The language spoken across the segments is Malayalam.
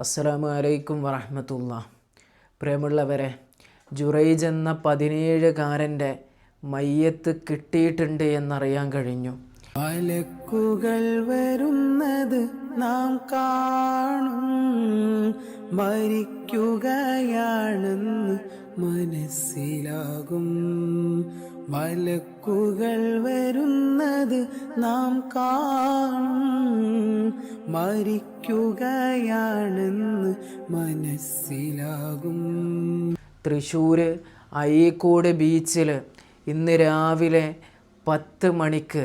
അസ്സലാമു അലൈക്കും വറഹമത്തുള്ള. പ്രിയമുള്ളവരെ ജുറൈജ് എന്ന പതിനേഴുകാരന്റെ മയ്യത്ത് കിട്ടിയിട്ടുണ്ട് എന്നറിയാൻ കഴിഞ്ഞു. മലക്കുകൾ വരുന്നത് നാം കാണും. മരിക്കുകയാണെന്ന് മനസ്സിലാകും. മലക്കുകൾ വരുന്നത് നാം കാണും. മരിക്കുകയാണെന്ന് മനസ്സിലാകും. തൃശ്ശൂർ അഴീക്കോട് ബീച്ചിൽ ഇന്ന് രാവിലെ പത്ത് മണിക്ക്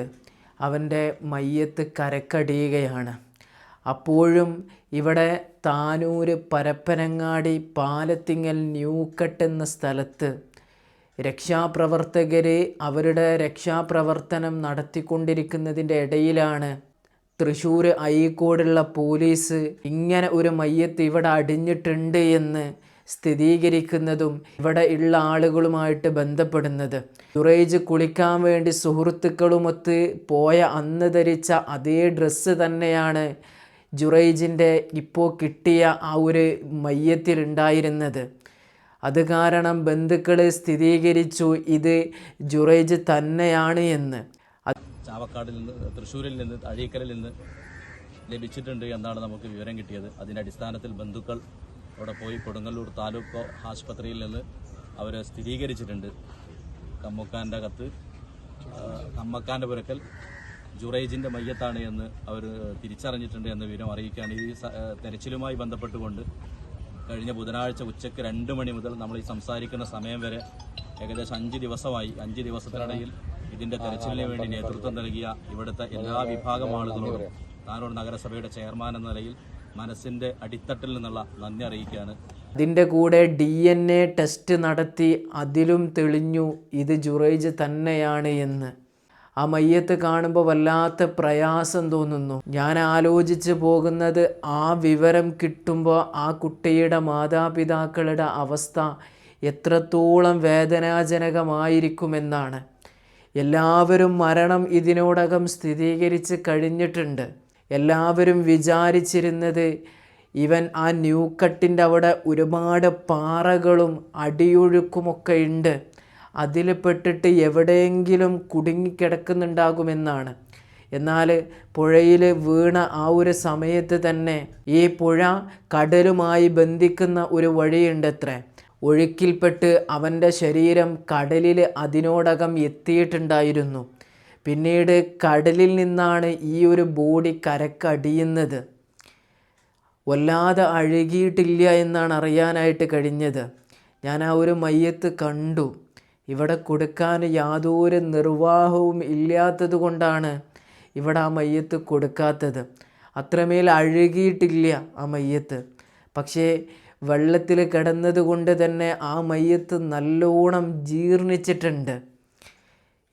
അവന്റെ മയ്യത്ത് കരക്കടിയുകയാണ്. അപ്പോഴും ഇവിടെ താനൂര് പരപ്പനങ്ങാടി പാലത്തിങ്ങൽ ന്യൂക്കട്ട് എന്ന സ്ഥലത്ത് രക്ഷാപ്രവർത്തകർ അവരുടെ രക്ഷാപ്രവർത്തനം നടത്തിക്കൊണ്ടിരിക്കുന്നതിന്റെ ഇടയിലാണ് തൃശ്ശൂർ അഴീക്കോടുള്ള പോലീസ് ഇങ്ങനെ ഒരു മയ്യത്ത് ഇവിടെ അടിഞ്ഞിട്ടുണ്ട് എന്ന് സ്ഥിരീകരിക്കുന്നതും ഇവിടെ ഉള്ള ആളുകളുമായിട്ട് ബന്ധപ്പെടുന്നത്. ജുറേജ് കുളിക്കാൻ വേണ്ടി സുഹൃത്തുക്കളുമൊത്ത് പോയ അന്ന് ധരിച്ച അതേ ഡ്രസ്സ് തന്നെയാണ് ജുറൈജിന്റെ ഇപ്പോൾ കിട്ടിയ ആ ഒരു മയ്യത്തിലുണ്ടായിരുന്നത് അത് കാരണം ബന്ധുക്കൾ സ്ഥിരീകരിച്ചു ഇത് ജുറൈജ് തന്നെയാണ് എന്ന്. ചാവക്കാടിൽ നിന്ന് തൃശ്ശൂരിൽ നിന്ന് അഴീക്കലിൽ നിന്ന് ലഭിച്ചിട്ടുണ്ട് എന്നാണ് നമുക്ക് വിവരം കിട്ടിയത്. അതിന്റെ അടിസ്ഥാനത്തിൽ ബന്ധുക്കൾ അവിടെ പോയി കൊടുങ്ങല്ലൂർ താലൂക്ക് ആശുപത്രിയിൽ നിന്ന് അവരെ സ്ഥിരീകരിച്ചിട്ടുണ്ട്. കമ്മുക്കാന്റെ കത്ത് കമ്മക്കാന്റെ പുരക്കൽ ജുറൈജിന്റെ മയ്യത്താണ് എന്ന് അവർ തിരിച്ചറിഞ്ഞിട്ടുണ്ട് എന്ന വിവരം അറിയിക്കുകയാണ്. ഈ തെരച്ചിലുമായി ബന്ധപ്പെട്ടുകൊണ്ട് കഴിഞ്ഞ ബുധനാഴ്ച ഉച്ചയ്ക്ക് രണ്ട് മണി മുതൽ നമ്മൾ ഈ സംസാരിക്കുന്ന സമയം വരെ ഏകദേശം അഞ്ച് ദിവസമായി അഞ്ച് ദിവസത്തിനിടയിൽ ഇതിന്റെ തെരച്ചിലിന് വേണ്ടി നേതൃത്വം നൽകിയ ഇവിടുത്തെ എല്ലാ വിഭാഗം ആളുകളോടും താനൂർ നഗരസഭയുടെ ചെയർമാൻ എന്ന നിലയിൽ മനസ്സിന്റെ അടിത്തട്ടിൽ നിന്നുള്ള നന്ദി അറിയിക്കുകയാണ്. ഇതിന്റെ കൂടെ ഡി എൻ എ ടെസ്റ്റ് നടത്തി അതിലും തെളിഞ്ഞു ഇത് ജുറൈജ് തന്നെയാണ് എന്ന്. ആ മയ്യത്ത് കാണുമ്പോൾ വല്ലാത്ത പ്രയാസം തോന്നുന്നു. ഞാൻ ആലോചിച്ച് പോകുന്നത് ആ വിവരം കിട്ടുമ്പോൾ ആ കുട്ടിയുടെ മാതാപിതാക്കളുടെ അവസ്ഥ എത്രത്തോളം വേദനാജനകമായിരിക്കുമെന്നാണ്. എല്ലാവരും മരണം ഇതിനോടകം സ്ഥിരീകരിച്ച് കഴിഞ്ഞിട്ടുണ്ട്. എല്ലാവരും വിചാരിച്ചിരുന്നത് ഇവൻ ആ ന്യൂക്കട്ടിന്റെ അവിടെ ഒരുപാട് പാറകളും അടിയൊഴുക്കുമൊക്കെ ഉണ്ട്. അതിൽ പെട്ടിട്ട് എവിടെയെങ്കിലും കുടുങ്ങിക്കിടക്കുന്നുണ്ടാകുമെന്നാണ്. എന്നാൽ പുഴയിൽ വീണ ആ ഒരു സമയത്ത് തന്നെ ഈ പുഴ കടലുമായി ബന്ധിക്കുന്ന ഒരു വഴിയുണ്ടത്രേ. ഒഴുക്കിൽപ്പെട്ട് അവന്റെ ശരീരം കടലിൽ അതിനോടകം എത്തിയിട്ടുണ്ടായിരുന്നു. പിന്നീട് കടലിൽ നിന്നാണ് ഈ ഒരു ബോഡി കരക്കടിയുന്നത് വല്ലാതെ അഴുകിയിട്ടില്ല എന്നാണ് അറിയാനായിട്ട് കഴിഞ്ഞത്. ഞാൻ ആ ഒരു മയ്യത്ത് കണ്ടു. ഇവിടെ കൊടുക്കാൻ യാതൊരു നിർവാഹവും ഇല്ലാത്തത് കൊണ്ടാണ് ഇവിടെ ആ മയ്യത്ത് കൊടുക്കാത്തത്. അത്രമേൽ അഴുകിയിട്ടില്ല ആ മയ്യത്ത്. പക്ഷേ വെള്ളത്തിൽ കിടന്നതുകൊണ്ട് തന്നെ ആ മയ്യത്ത് നല്ലോണം ജീർണിച്ചിട്ടുണ്ട്.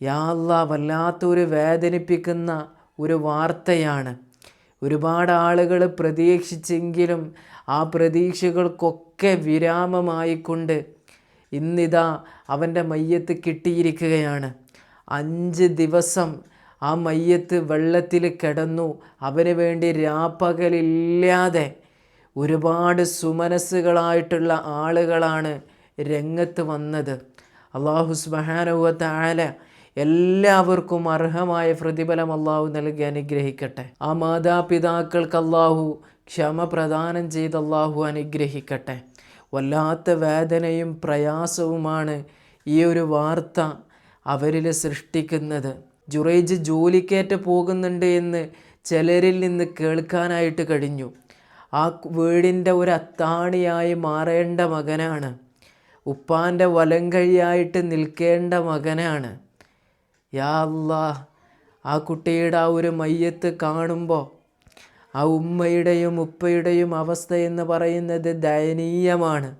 യാല്ല വല്ലാത്തൊരു വേദനിപ്പിക്കുന്ന ഒരു വാർത്തയാണ്. ഒരുപാട് ആളുകൾ പ്രതീക്ഷിച്ചെങ്കിലും ആ പ്രതീക്ഷകൾക്കൊക്കെ വിരാമമായിക്കൊണ്ട് ഇന്നിതാ അവന്റെ മയ്യത്ത് കിട്ടിയിരിക്കുകയാണ്. അഞ്ച് ദിവസം ആ മയ്യത്ത് വെള്ളത്തിൽ കിടന്നു. അവന് വേണ്ടി രാപ്പകലില്ലാതെ ഒരുപാട് സുമനസ്സുകളായിട്ടുള്ള ആളുകളാണ് രംഗത്ത് വന്നത്. അള്ളാഹു സ്മഹാനുവത്ത് ആല എല്ലാവർക്കും അർഹമായ പ്രതിഫലം അള്ളാഹു നൽകി അനുഗ്രഹിക്കട്ടെ. ആ മാതാപിതാക്കൾക്ക് അള്ളാഹു ക്ഷമ പ്രദാനം ചെയ്ത് അള്ളാഹു അനുഗ്രഹിക്കട്ടെ. വല്ലാത്ത വേദനയും പ്രയാസവുമാണ് ഈ ഒരു വാർത്ത അവരിൽ സൃഷ്ടിക്കുന്നത്. ജുറൈജ് ജോലിക്കേറ്റ് പോകുന്നുണ്ട് എന്ന് ചിലരിൽ നിന്ന് കേൾക്കാനായിട്ട് കഴിഞ്ഞു. ആ വീടിന്റെ ഒരു അത്താണിയായി മാറേണ്ട മകനാണ്. ഉപ്പാന്റെ വലം കഴിയായിട്ട് നിൽക്കേണ്ട മകനാണ്. യാ അല്ലാ ആ കുട്ടിയുടെ ആ ഒരു മയ്യത്ത് കാണുമ്പോൾ ആ ഉമ്മയുടെയും ഉപ്പയുടെയും അവസ്ഥ എന്ന് പറയുന്നത് ദയനീയമാണ്.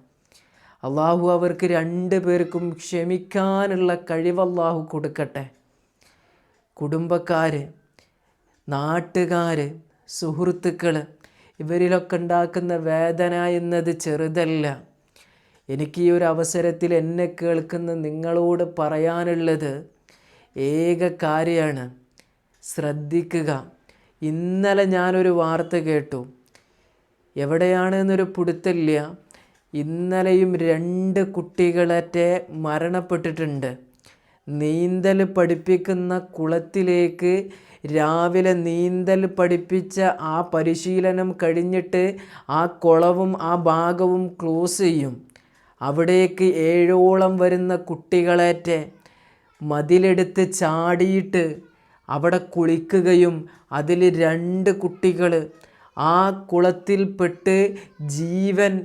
അള്ളാഹു അവർക്ക് രണ്ട് പേർക്കും ക്ഷമിക്കാനുള്ള കഴിവ് അള്ളാഹു കൊടുക്കട്ടെ. കുടുംബക്കാർ നാട്ടുകാർ സുഹൃത്തുക്കൾ ഇവരിലൊക്കെ ഉണ്ടാക്കുന്ന വേദന എന്നത് ചെറുതല്ല. എനിക്ക് ഈ ഒരു അവസരത്തിൽ എന്നെ കേൾക്കുന്ന നിങ്ങളോട് പറയാനുള്ളത് ഏക കാര്യമാണ് ശ്രദ്ധിക്കുക. ഇന്നലെ ഞാനൊരു വാർത്ത കേട്ടു. എവിടെയാണ് എന്നൊരു പിടുത്തില്ല ഇന്നലെയും രണ്ട് കുട്ടികളറ്റെ മരണപ്പെട്ടിട്ടുണ്ട്. നീന്തൽ പഠിപ്പിക്കുന്ന കുളത്തിലേക്ക് രാവിലെ നീന്തൽ പഠിപ്പിച്ച ആ പരിശീലനം കഴിഞ്ഞിട്ട് ആ കുളവും ആ ഭാഗവും ക്ലോസ് ചെയ്യും. അവിടേക്ക് ഏഴോളം വരുന്ന കുട്ടികളേറ്റ് മതിലെടുത്ത് ചാടിയിട്ട് അവിടെ കുളിക്കുകയും അതിൽ രണ്ട് കുട്ടികൾ ആ കുളത്തിൽപ്പെട്ട് ജീവൻ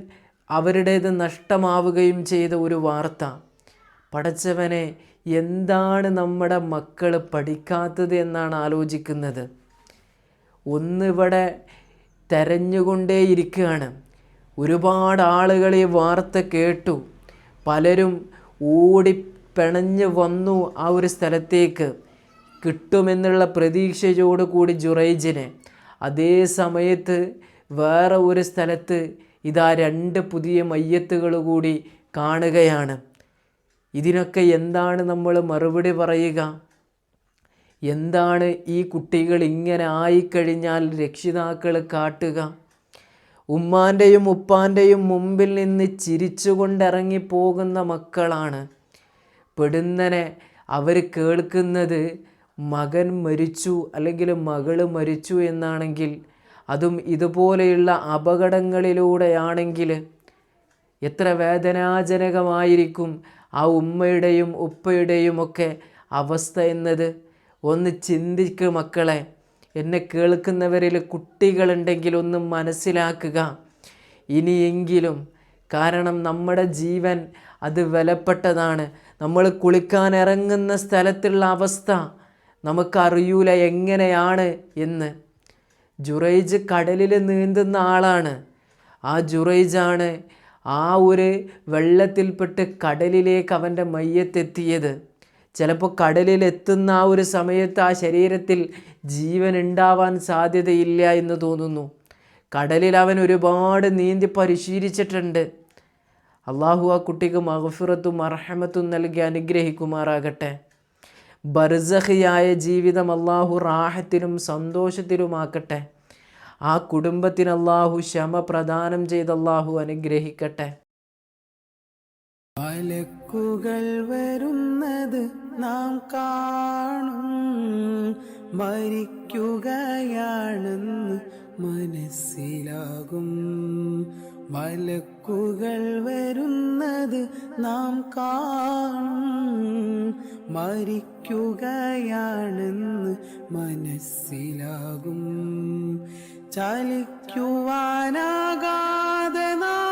അവരുടേത് നഷ്ടമാവുകയും ചെയ്ത ഒരു വാർത്ത. പടച്ചവനെ എന്താണ് നമ്മുടെ മക്കൾ പഠിക്കാത്തത് എന്നാണ് ആലോചിക്കുന്നത്. ഒന്നിവിടെ തെരഞ്ഞുകൊണ്ടേയിരിക്കുകയാണ്. ഒരുപാട് ആളുകൾ ഈ വാർത്ത കേട്ടു. പലരും ഓടി പിണഞ്ഞ് വന്നു ആ ഒരു സ്ഥലത്തേക്ക്. കിട്ടുമെന്നുള്ള പ്രതീക്ഷയോട് കൂടി ജുറൈജിനെ. അതേ സമയത്ത് വേറെ ഒരു സ്ഥലത്ത് ഇതാ രണ്ട് പുതിയ മയ്യത്തുകൾ കൂടി കാണുകയാണ്. ഇതിനൊക്കെ എന്താണ് നമ്മൾ മറുപടി പറയുക? എന്താണ് ഈ കുട്ടികൾ ഇങ്ങനെ ആയിക്കഴിഞ്ഞാൽ രക്ഷിതാക്കൾ കാട്ടുക? ഉമ്മാന്റെയും ഉപ്പാന്റെയും മുമ്പിൽ നിന്ന് ചിരിച്ചുകൊണ്ടിറങ്ങി പോകുന്ന മക്കളാണ്. പെടുന്നനെ അവർ കേൾക്കുന്നത് മകൻ മരിച്ചു അല്ലെങ്കിൽ മകൾ മരിച്ചു എന്നാണെങ്കിൽ അതും ഇതുപോലെയുള്ള അപകടങ്ങളിലൂടെയാണെങ്കിൽ എത്ര വേദനാജനകമായിരിക്കും ആ ഉമ്മയുടെയും ഉപ്പയുടെയും ഒക്കെ അവസ്ഥ എന്നത് ഒന്ന് ചിന്തിക്ക് മക്കളെ. എന്നെ കേൾക്കുന്നവരിൽ കുട്ടികളുണ്ടെങ്കിൽ ഒന്ന് മനസ്സിലാക്കുക. ഇനിയെങ്കിലും കാരണം നമ്മുടെ ജീവൻ അത് വിലപ്പെട്ടതാണ്. നമ്മൾ കുളിക്കാൻ ഇറങ്ങുന്ന സ്ഥലത്തുള്ള അവസ്ഥ നമുക്കറിയൂല എങ്ങനെയാണ് എന്ന്. ജുറൈജ് കടലിൽ നീന്തുന്ന ആളാണ്. ആ ജുറൈജാണ് ആ ഒരു വെള്ളത്തിൽപ്പെട്ട് കടലിലേക്ക് അവന്റെ മയ്യത്തെത്തിയത്. ചിലപ്പോൾ കടലിലെത്തുന്ന ആ ഒരു സമയത്ത് ആ ശരീരത്തിൽ ജീവൻ ഉണ്ടാവാൻ സാധ്യതയില്ല എന്ന് തോന്നുന്നു. കടലിൽ അവൻ ഒരുപാട് നീന്തി പരിശീലിച്ചിട്ടുണ്ട്. അള്ളാഹു ആ കുട്ടിക്ക് മഹഫിറത്തും അർഹമത്തും നൽകി അനുഗ്രഹിക്കുമാറാകട്ടെ. ബർസഹിയായ ജീവിതം അള്ളാഹു റാഹത്തിനും സന്തോഷത്തിലുമാക്കട്ടെ. ആ കുടുംബത്തിന് അള്ളാഹു ക്ഷമ പ്രദാനം ചെയ്ത് അള്ളാഹു അനുഗ്രഹിക്കട്ടെ. മലക്കുകൾ വരുന്നത് നാം കാണും. മരിക്കുകയാണെന്ന് മനസ്സിലാകും. മലക്കുകൾ വരുന്നത് നാം കാണും. മരിക്കുകയാണെന്ന് മനസ്സിലാകും. ചലിക്കുവാനാകാതെ നാം